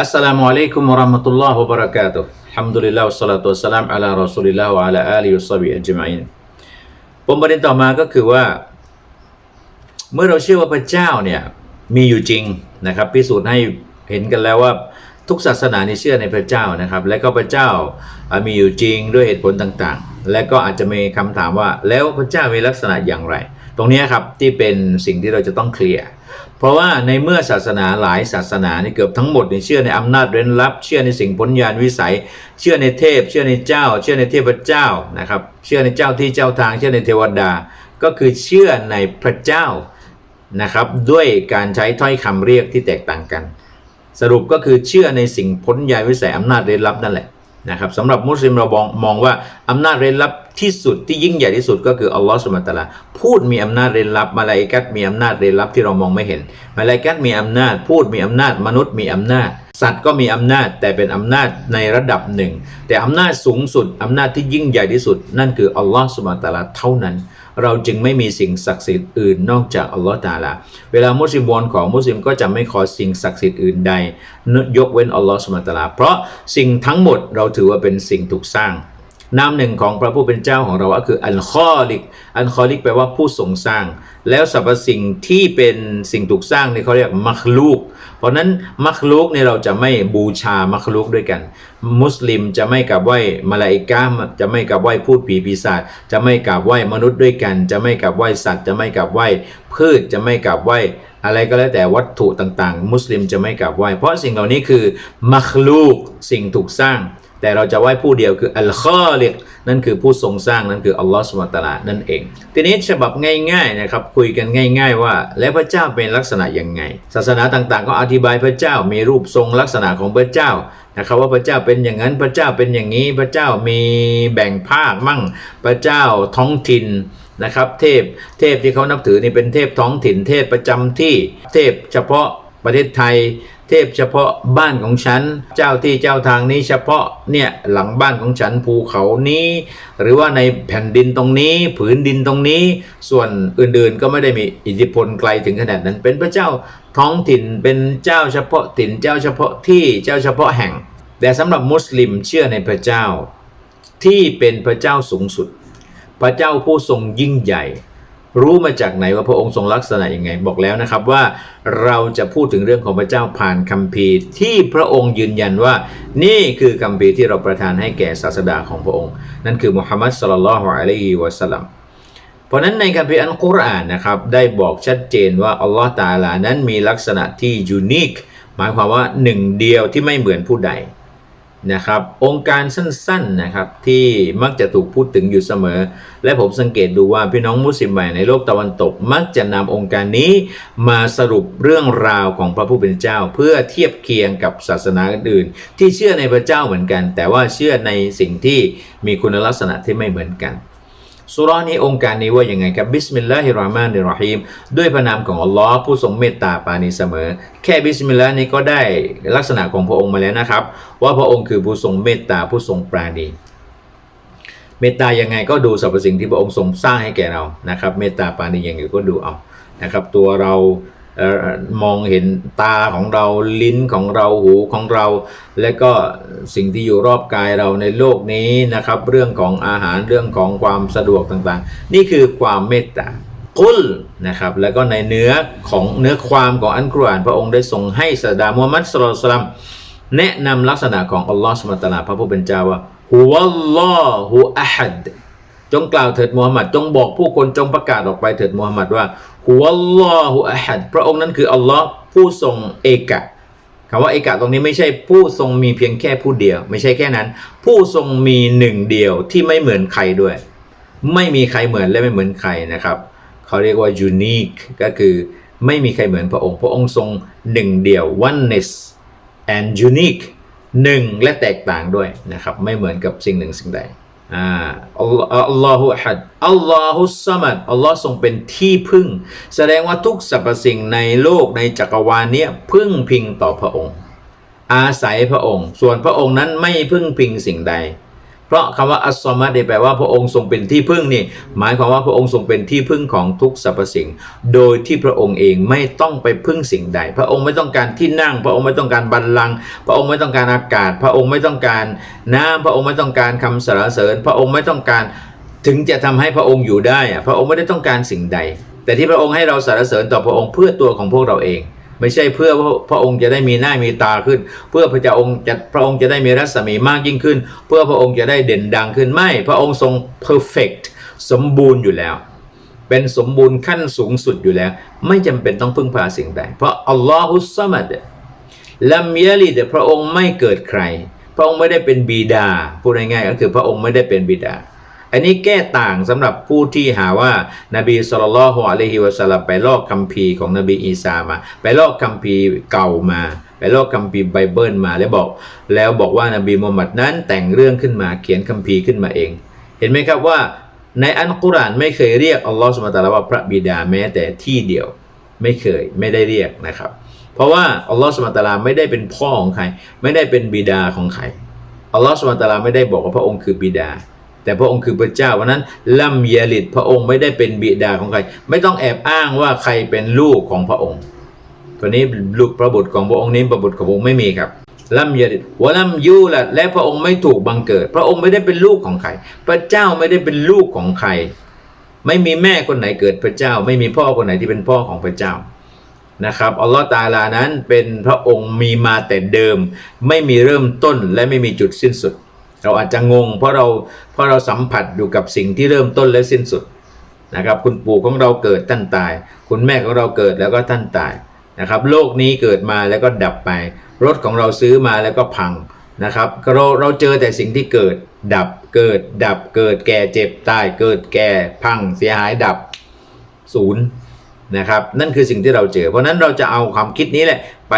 อัสสลามุอะลัยกุมวะราะห์มะตุลลอฮ์วะบะเราะกาตุฮ์ฮัมดุลิลลาฮ์วัสสลาตุวัสสลามอะลารอซูลิลลาฮ์วะอะลาอาลีฮิวะศอฮบิอัจมัยนปมประเด็นต่อมาก็คือว่า เมื่อเราเชื่อว่าพระเจ้าเนี่ยมีอยู่จริงนะครับ พิสูจน์ให้เห็นกันแล้วว่าทุกศาสนาในเชื่อในพระเจ้านะครับ และก็พระเจ้ามีอยู่จริงด้วยเหตุผลต่างๆ และก็อาจจะมีคำถามว่า แล้วพระเจ้ามีลักษณะอย่างไร ตรงนี้ครับที่เป็นสิ่งที่เราจะต้องเคลียร์ ราะว่าในเมื่อศาสนาหลายศาสนาเนี่เกือบทั้งหมดเนี่ยเชื่อในอำนาจเร้นลับ เชื่อในสิ่งพ้นญาณวิสัย เชื่อในเทพ เชื่อในเจ้า เชื่อในเทพเจ้านะครับ เชื่อในเจ้าที่เจ้าทาง เชื่อในเทวดา ก็คือเชื่อในพระเจ้านะครับด้วยการใช้ถ้อยคำเรียกที่แตกต่างกัน สรุปก็คือเชื่อในสิ่งพ้นยายวิสัยอำนาจเร้นลับนั่นแหละ นะครับสำหรับมุสลิมเรามองมองว่าอำนาจเร้นลับที่สุดที่ยิ่งใหญ่ที่สุดก็คืออัลลอฮฺสุบะตาลาพูดมีอำนาจเร้นลับมาลายกัตมีอำนาจเร้นลับที่เรามองไม่เห็นมาลายกัตมีอำนาจ พูดมีอำนาจมนุษย์มีอำนาจ สัตว์ก็มีอำนาจแต่เป็นอำนาจในระดับหนึ่ง แต่อำนาจสูงสุดอำนาจที่ยิ่งใหญ่ที่สุด นั่นคืออัลลอฮฺสุบานะตะอาลาเท่านั้น เราจึงไม่มีสิ่งศักดิ์สิทธิ์อื่นนอกจากอัลลอฮฺตาลา เวลามุสลิมวอนของมุสลิมก็จะไม่ขอสิ่งศักดิ์สิทธิ์อื่นใด ยกเว้นอัลลอฮฺสุบานะตะอาลา เพราะสิ่งทั้งหมดเราถือว่าเป็นสิ่งถูกสร้าง นามหนึ่งของพระผู้เป็นเจ้าของเราก็คืออัลคอลิก อัลคอลิกแปลว่าผู้ทรงสร้าง แล้วสรรพสิ่งที่เป็นสิ่งถูกสร้างเนี่ยเขาเรียกมัคลูก เพราะนั้นมัคลูกเนี่ยเราจะไม่บูชามัคลูกด้วยกัน มุสลิมจะไม่กราบไหว้มาลาอิกามจะไม่กราบไหว้พูดผีปีศาจจะไม่กราบไหว้มนุษย์ด้วยกัน จะไม่กราบไหว้สัตว์ จะไม่กราบไหว้พืชจะไม่กราบไหว้อะไรก็แล้วแต่วัตถุต่างๆ มุสลิมจะไม่กราบไหว้เพราะสิ่งเหล่านี้คือมัคลูกสิ่งถูกสร้าง แต่เราจะไหว้ผู้เดียวคืออัลคอลิกนั่นคือผู้ทรงสร้างนั่นคืออัลลอฮฺสุบตะอาลานั่นเอง ทีนี้ฉบับง่ายๆนะครับคุยกันง่าย ๆ ว่า แล้วพระเจ้าเป็นลักษณะยังไง ศาสนาต่างๆ ก็อธิบายพระเจ้ามีรูปทรงลักษณะของพระเจ้านะครับว่าพระเจ้าเป็นอย่างนั้นพระเจ้าเป็นอย่างนี้พระเจ้ามีแบ่งภาคมั่ง พระเจ้าท้องถิ่นนะครับ เทพเทพที่เขานับถือนี่เป็นเทพท้องถิ่นเทพประจำที่เทพเฉพาะ ประเทศไทย เทพเฉพาะบ้านของฉัน เจ้าที่เจ้าทางนี้เฉพาะเนี่ยหลังบ้านของฉันภูเขานี้ หรือว่าในแผ่นดินตรงนี้ ผืนดินตรงนี้ ส่วนอื่นๆก็ไม่ได้มีอิทธิพลไกลถึงขนาดนั้น เป็นพระเจ้าท้องถิ่นเป็นเจ้าเฉพาะถิ่นเจ้าเฉพาะที่เจ้าเฉพาะแห่ง แต่สำหรับมุสลิมเชื่อในพระเจ้า ที่เป็นพระเจ้าสูงสุด พระเจ้าผู้ทรงยิ่งใหญ่ รู้มาจากไหนว่าพระองค์ทรงลักษณะยังไง บอกแล้วนะครับว่าเราจะพูดถึงเรื่องของพระเจ้าผ่านคัมภีร์ที่พระองค์ยืนยันว่า นี่คือคัมภีร์ที่เราประทานให้แก่ศาสดาของพระองค์ นั่นคือมุฮัมมัดสลลัลฮุอะลัยฮิวะสัลลัมเพราะนั้นในคัมภีร์อัลกุรอานนะครับได้บอกชัดเจนว่าอัลลอฮ์ตาอาลานั้นมีลักษณะที่ยูนิคหมายความว่าหนึ่งเดียวที่ไม่เหมือนผู้ใด นะครับองค์การสั้นๆนะครับที่มักจะถูกพูดถึงอยู่เสมอ และผมสังเกตดูว่าพี่น้องมุสลิมใหม่ในโลกตะวันตก มักจะนำองค์การนี้มาสรุปเรื่องราวของพระผู้เป็นเจ้า เพื่อเทียบเคียงกับศาสนาอื่น ที่เชื่อในพระเจ้าเหมือนกัน แต่ว่าเชื่อในสิ่งที่มีคุณลักษณะที่ไม่เหมือนกัน สุรานี้องค์การนี้ว่าอย่างไงครับบิสมิลลาฮิรเราะห์มานิรเราะฮีมด้วยพระนามของอัลลอฮ์ผู้ทรงเมตตาปาณีเสมอ แค่บิสมิลลาห์นี้ก็ได้ลักษณะของพระองค์มาแล้วนะครับ ว่าพระองค์คือผู้ทรงเมตตาผู้ทรงปราณีเมตตายังไงก็ดูสรรพสิ่งที่พระองค์ทรงสร้างให้แก่เรานะครับ เมตตาปาณีอย่างไงก็ดูเอานะครับ ตัวเรา มองเห็นตาของเราลิ้นของเราหูของเรา และก็สิ่งที่อยู่รอบกายเราในโลกนี้นะครับ เรื่องของอาหารเรื่องของความสะดวกต่างๆ นี่คือความเมตตากุลนะครับแล้วก็ในเนื้อของเนื้อความของอันกุรอานพระองค์ได้ทรงให้สดามุฮัมมัดสุลลัลสลัมแนะนำลักษณะของอัลลอฮฺสุบฮานะฮูวะตาลาพระผู้เป็นเจ้าว่าฮุวัลลอฮุอะฮัด จงกล่าวเถิดมูฮัมหมัดจงบอกผู้คนจงประกาศออกไปเถิดมูฮัมหมัดว่าฮุวัลอฮุอะฮัดพระองค์นั้นคืออัลลอฮ์ผู้ทรงเอกะคำว่าเอกะตรงนี้ไม่ใช่ผู้ทรงมีเพียงแค่ผู้เดียว ไม่ใช่แค่นั้น ผู้ทรงมีหนึ่งเดียวที่ไม่เหมือนใครด้วย ไม่มีใครเหมือนและไม่เหมือนใครนะครับเขาเรียกว่า unique ก็คือไม่มีใครเหมือนพระองค์ พระองค์ทรงหนึ่งเดียว oneness and unique หนึ่งและแตกต่างด้วยนะครับ ไม่เหมือนกับสิ่งหนึ่งสิ่งใด อ่าอัลลอฮ์อัลลอฮุอะฮัดอัลลอฮุสซัมัดอัลลอฮ์ทรงเป็นที่พึ่ง แสดงว่าทุกสรรพสิ่งในโลกในจักรวาลเนี้ยพึ่งพิงต่อพระองค์ อาศัยพระองค์ ส่วนพระองค์นั้นไม่พึ่งพิงสิ่งใด เพราะคำว่าอัสซอมัดเนี่ยแปลว่าพระองค์ทรงเป็นที่พึ่งนี่ หมายความว่าพระองค์ทรงเป็นที่พึ่งของทุกสรรพสิ่ง โดยที่พระองค์เองไม่ต้องไปพึ่งสิ่งใด พระองค์ไม่ต้องการที่นั่ง พระองค์ไม่ต้องการบัลลังก์พระองค์ไม่ต้องการอากาศ พระองค์ไม่ต้องการน้ำพระองค์ไม่ต้องการคำสรรเสริญ พระองค์ไม่ต้องการถึงจะทำให้พระองค์อยู่ได้อะพระองค์ไม่ได้ต้องการสิ่งใด แต่ที่พระองค์ให้เราสรรเสริญต่อพระองค์เพื่อตัวของพวกเราเอง ไม่ใช่เพื่อว่าพระองค์จะได้มีหน้ามีตาขึ้น เพื่อพระเจ้าองค์จะพระองค์จะได้มีรัศมีมากยิ่งขึ้น เพื่อพระองค์จะได้เด่นดังขึ้นไม่ พระองค์ทรง perfect สมบูรณ์อยู่แล้ว เป็นสมบูรณ์ขั้นสูงสุดอยู่แล้ว ไม่จำเป็นต้องพึ่งพาสิ่งใดเพราะอัลลอฮุสซามัดลัมยาลิดพระองค์ไม่เกิดใคร พระองค์ไม่ได้เป็นบิดาพูดง่ายๆก็คือพระองค์ไม่ได้เป็นบิดา อันนี้แก้ต่างสำหรับผู้ที่หาว่านบีสุลต่านละฮ์อะลัยฮิวะสัลลัมไปลอกคัมภีร์ของนบีอีสามา ไปลอกคัมภีร์เก่ามา ไปลอกคัมภีร์ไบเบิลมาแล้วบอก แล้วบอกว่านบีมุฮัมมัดนั้นแต่งเรื่องขึ้นมาเขียนคัมภีร์ขึ้นมาเอง เห็นไหมครับว่าในอันกุรอานไม่เคยเรียกอัลลอฮฺสุบะตาลาว่าพระบิดาแม้แต่ที่เดียวไม่เคยไม่ได้เรียกนะครับ เพราะว่าอัลลอฮฺสุบะตาลาไม่ได้เป็นพ่อของใคร ไม่ได้เป็นบิดาของใครอัลลอฮฺสุบะตาลาไม่ได้บอกว่าพระองค์คือบิดา แต่พระองค์คือพระเจ้าวันนั้นลัมยลิดพระองค์ไม่ได้เป็นบิดาของใคร ไม่ต้องแอบอ้างว่าใครเป็นลูกของพระองค์ตัวนี้ลูกพระบุตรของพระองค์นี้พระบุตรของพระองค์ไม่มีครับลัมยลิดวะลัมยูลัดและพระองค์ไม่ถูกบังเกิด พระองค์ไม่ได้เป็นลูกของใคร พระเจ้าไม่ได้เป็นลูกของใคร ไม่มีแม่คนไหนเกิดพระเจ้า ไม่มีพ่อคนไหนที่เป็นพ่อของพระเจ้านะครับอัลลอฮ์ตาลานั้นเป็นพระองค์มีมาแต่เดิม ไม่มีเริ่มต้นและไม่มีจุดสิ้นสุด เราอาจจะงง เพราะเราเพราะเราสัมผัสอยู่กับสิ่งที่เริ่มต้นและสิ้นสุดนะครับ คุณปู่ของเราเกิดท่านตาย คุณแม่ของเราเกิดแล้วก็ท่านตายนะครับ โลกนี้เกิดมาแล้วก็ดับไป รถของเราซื้อมาแล้วก็พังนะครับเราเราเจอแต่สิ่งที่เกิด ดับเกิด ดับเกิดแก่เจ็บตายเกิดแก่พังเสียหายดับศูนย์นะครับ นั่นคือสิ่งที่เราเจอ เพราะนั้นเราจะเอาความคิดนี้แหละไป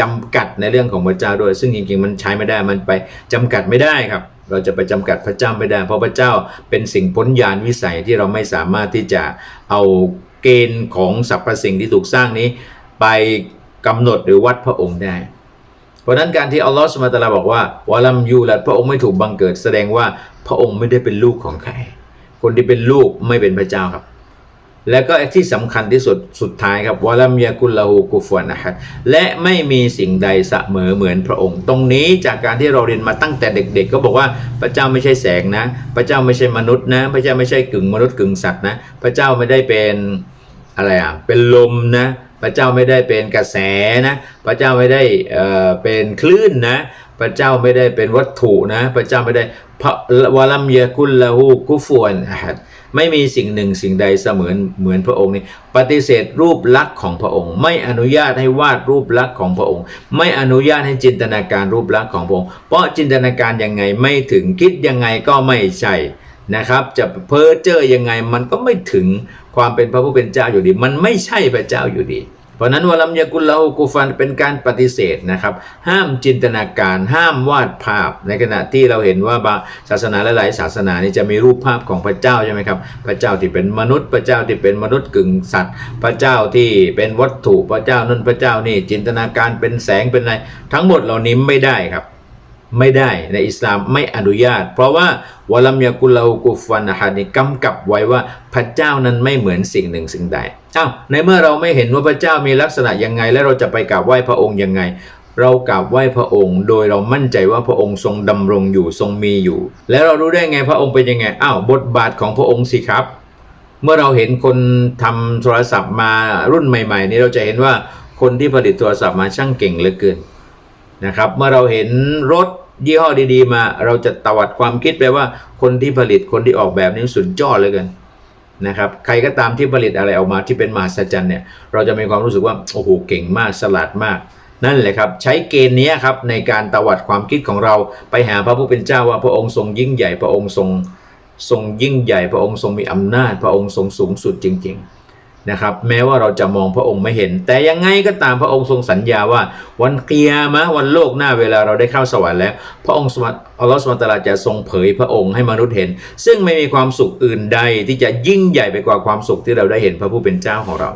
จำกัดในเรื่องของพระเจ้าด้วย ซึ่งจริงๆมันใช้ไม่ได้มันไปจำกัดไม่ได้ครับ เราจะไปจำกัดพระเจ้าไม่ได้ เพราะพระเจ้าเป็นสิ่งพ้นญาณวิสัยที่เราไม่สามารถที่จะเอาเกณฑ์ของสรรพสิ่งที่ถูกสร้างนี้ ไปกำหนดหรือวัดพระองค์ได้ เพราะนั้นการที่อัลลอฮฺสุบฮาตะอาลาบอกว่าวะลัมยูลัดพระองค์ไม่ถูกบังเกิด แสดงว่าพระองค์ไม่ได้เป็นลูกของใคร คนที่เป็นลูกไม่เป็นพระเจ้าครับ แล้วก็ที่สำคัญที่สุดสุดท้ายครับวะลัมยากุลลาหูกุฟวานะฮัดและไม่มีสิ่งใดเสมอเหมือนพระองค์ ตรงนี้จากการที่เราเรียนมาตั้งแต่เด็ก ๆ ก็บอกว่าพระเจ้าไม่ใช่แสงนะ พระเจ้าไม่ใช่มนุษย์นะ พระเจ้าไม่ใช่กึ่งมนุษย์กึ่งสัตว์นะ พระเจ้าไม่ได้เป็นอะไรอะเป็นลมนะ พระเจ้าไม่ได้เป็นกระแสนะ พระเจ้าไม่ได้เอ่อเป็นคลื่นนะ พระเจ้าไม่ได้เป็นวัตถุนะ พระเจ้าไม่ได้พระวลัมยกุลลาหูกุฟวนหัดไม่มีสิ่งหนึ่งสิ่งใดเสมือนเหมือนพระองค์นี้ ปฏิเสธรูปลักษณ์ของพระองค์ ไม่อนุญาตให้วาดรูปลักษณ์ของพระองค์ ไม่อนุญาตให้จินตนาการรูปลักษณ์ของพระองค์เพราะจินตนาการยังไงไม่ถึงคิดยังไงก็ไม่ใช่นะครับ จะเพ้อเจ้อยังไงมันก็ไม่ถึงความเป็นพระผู้เป็นเจ้าอยู่ดี มันไม่ใช่พระเจ้าอยู่ดี เพราะนั้นวลัมยากุลลาหูกูฟันเป็นการปฏิเสธนะครับ ห้ามจินตนาการห้ามวาดภาพ ในขณะที่เราเห็นว่าบางศาสนาหลายๆศาสนานี่จะมีรูปภาพของพระเจ้าใช่ไหมครับพระเจ้าที่เป็นมนุษย์ พระเจ้าที่เป็นมนุษย์กึ่งสัตว์ พระเจ้าที่เป็นวัตถุพระเจ้านั่นพระเจ้านี่จินตนาการเป็นแสงเป็นอะไรทั้งหมดเหล่านี้ไม่ได้ครับ ไม่ได้ในอิสลามไม่อนุญาต เพราะว่าวลัมยากุลาหูกุฟันนะฮัดนี่กำกับไว้ว่าพระเจ้านั้นไม่เหมือนสิ่งหนึ่งสิ่งใดอ้าวในเมื่อเราไม่เห็นว่าพระเจ้ามีลักษณะยังไง และเราจะไปกราบไหว้พระองค์ยังไง เรากราบไหว้พระองค์ โดยเรามั่นใจว่าพระองค์ทรงดำรงอยู่ทรงมีอยู่ แล้วเรารู้ได้ไงพระองค์เป็นยังไงอ้าวบทบาทของพระองค์สิครับ เมื่อเราเห็นคนทำโทรศัพท์มารุ่นใหม่ ๆ นี้เราจะเห็นว่าคนที่ผลิตโทรศัพท์มาช่างเก่งเหลือเกิน นะครับ เมื่อเราเห็นรถยี่ห้อดีๆ มา เราจะตวัดความคิดไปว่าคนที่ผลิตคนที่ออกแบบนี้สุดยอดเลยกันนะครับใครก็ตามที่ผลิตอะไรออกมาที่เป็นมหัศจรรย์เนี่ยเราจะมีความรู้สึกว่าโอ้โหเก่งมากฉลาดมาก นั่นแหละครับ ใช้เกณฑ์นี้ครับในการตวัดความคิดของเราไปหาพระผู้เป็นเจ้าว่าพระองค์ทรงยิ่งใหญ่พระองค์ทรงทรงยิ่งใหญ่ พระองค์ทรงมีอำนาจ พระองค์ทรงสูงสุดจริง ๆ นะครับแม้ว่าเราจะมองพระองค์ไม่เห็น แต่ยังไงก็ตามพระองค์ทรงสัญญาว่า วันเกียร์มะวันโลกหน้าเวลาเราได้เข้าสวรรค์แล้ว พระองค์สวรรค์อัลลอฮฺสุบฮานะฮูวะตลาจะทรงเผยพระองค์ให้มนุษย์เห็น ซึ่งไม่มีความสุขอื่นใดที่จะยิ่งใหญ่ไปกว่าความสุขที่เราได้เห็นพระผู้เป็นเจ้าของเรา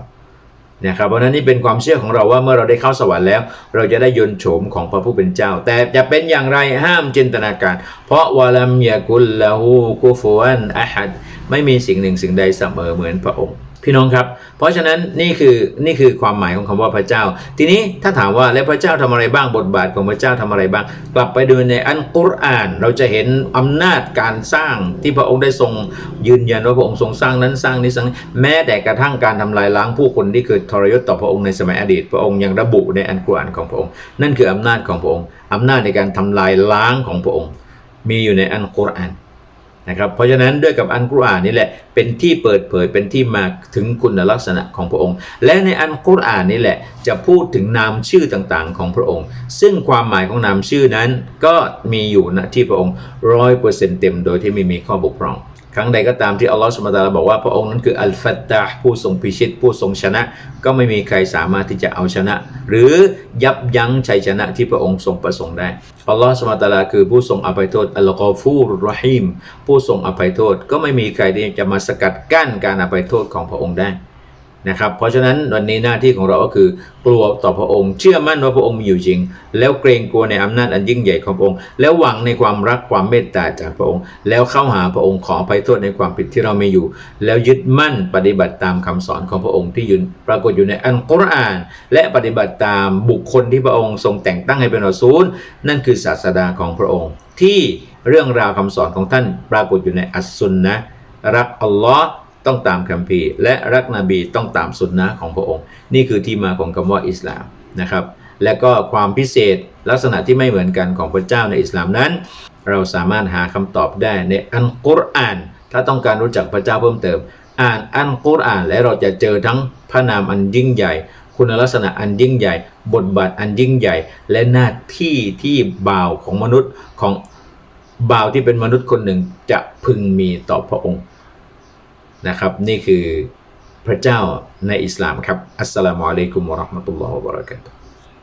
นะครับเพราะนั้นนี่เป็นความเชื่อของเราว่าเมื่อเราได้เข้าสวรรค์แล้ว เราจะได้ยนโฉมของพระผู้เป็นเจ้า แต่จะเป็นอย่างไรห้ามจินตนาการ เพราะวะลัมยากุลละหูกุฟวนอะฮัดไม่มีสิ่งหนึ่งสิ่งใดเสมอเหมือนพระองค์ พี่น้องครับ เพราะฉะนั้นนี่คือนี่คือความหมายของคำว่าพระเจ้า ทีนี้ถ้าถามว่าแล้วพระเจ้าทำอะไรบ้างบทบาทของพระเจ้าทำอะไรบ้าง กลับไปดูในอันกุรอาน เราจะเห็นอำนาจการสร้างที่พระองค์ได้ทรงยืนยันว่าพระองค์ทรงสร้างนั้นสร้างนี้สร้างนี้แม้แต่กระทั่งการทำลายล้างผู้คนที่เคยทรยศต่อพระองค์ในสมัยอดีต พระองค์ยังระบุในอันกุรอานของพระองค์ นั่นคืออำนาจของพระองค์อำนาจในการทำลายล้างของพระองค์ มีอยู่ในอันกุรอาน นะครับเพราะฉะนั้นด้วยกับอันกุรอานนี่แหละเป็นที่เปิดเผยเป็นที่มาถึงคุณลักษณะของพระองค์ และในอันกุรอานนี่แหละจะพูดถึงนามชื่อต่างๆ ของพระองค์ ซึ่งความหมายของนามชื่อนั้นก็มีอยู่ณที่พระองค์ร้อยเปอร์เซ็นต์เต็มโดยที่ไม่มีข้อบกพร่อง ครั้งใดก็ตามที่อัลลอฮฺสุบฮานะตาลาบอกว่าพระองค์นั้นคืออัลฟัตตาผู้ทรงพิชิต ผู้ทรงชนะ ก็ไม่มีใครสามารถที่จะเอาชนะ หรือยับยั้งชัยชนะที่พระองค์ทรงประสงค์ได้อัลลอฮฺสุบฮานะฮูวะตาลาคือผู้ทรงอภัยโทษอัลกอฟูรรรฮีมผู้ทรงอภัยโทษ ก็ไม่มีใครที่จะมาสกัดกั้นการอภัยโทษของพระองค์ได้ นะครับ เพราะฉะนั้นวันนี้หน้าที่ของเราก็คือกลัวต่อพระองค์ เชื่อมั่นว่าพระองค์มีอยู่จริง แล้วเกรงกลัวในอำนาจอันยิ่งใหญ่ของพระองค์ แล้วหวังในความรักความเมตตาจากพระองค์ แล้วเข้าหาพระองค์ขออภัยโทษในความผิดที่เราไมีอยู่ แล้วยึดมั่นปฏิบัติตามคำสอนของพระองค์ที่ยืนปรากฏอยู่ในอัลกุรอาน และปฏิบัติตามบุคคลที่พระองค์ทรงแต่งตั้งให้เป็นรอซูล นั่นคือศาสดาของพระองค์ ที่เรื่องราวคำสอนของท่านปรากฏอยู่ในอัสซุนนะรักอัลลอฮ์ ต้องตามคัมภีร์ และรักนบีต้องตามสุนนะของพระองค์ นี่คือที่มาของคำว่าอิสลามนะครับ และก็ความพิเศษลักษณะที่ไม่เหมือนกันของพระเจ้าในอิสลามนั้น เราสามารถหาคำตอบได้ในอันกุรอาน ถ้าต้องการรู้จักพระเจ้าเพิ่มเติม อ่านอันกุรอานและเราจะเจอทั้งพระนามอันยิ่งใหญ่คุณลักษณะอันยิ่งใหญ่ บทบาทอันยิ่งใหญ่ และหน้าที่ที่บ่าวของมนุษย์ของบ่าวที่เป็นมนุษย์คนหนึ่งจะพึงมีต่อพระองค์ นะครับ นี่คือพระเจ้าในอิสลามครับ อัสสลามุอะลัยกุมวะราะห์มะตุลลอฮ์วะบะเราะกาตุฮ์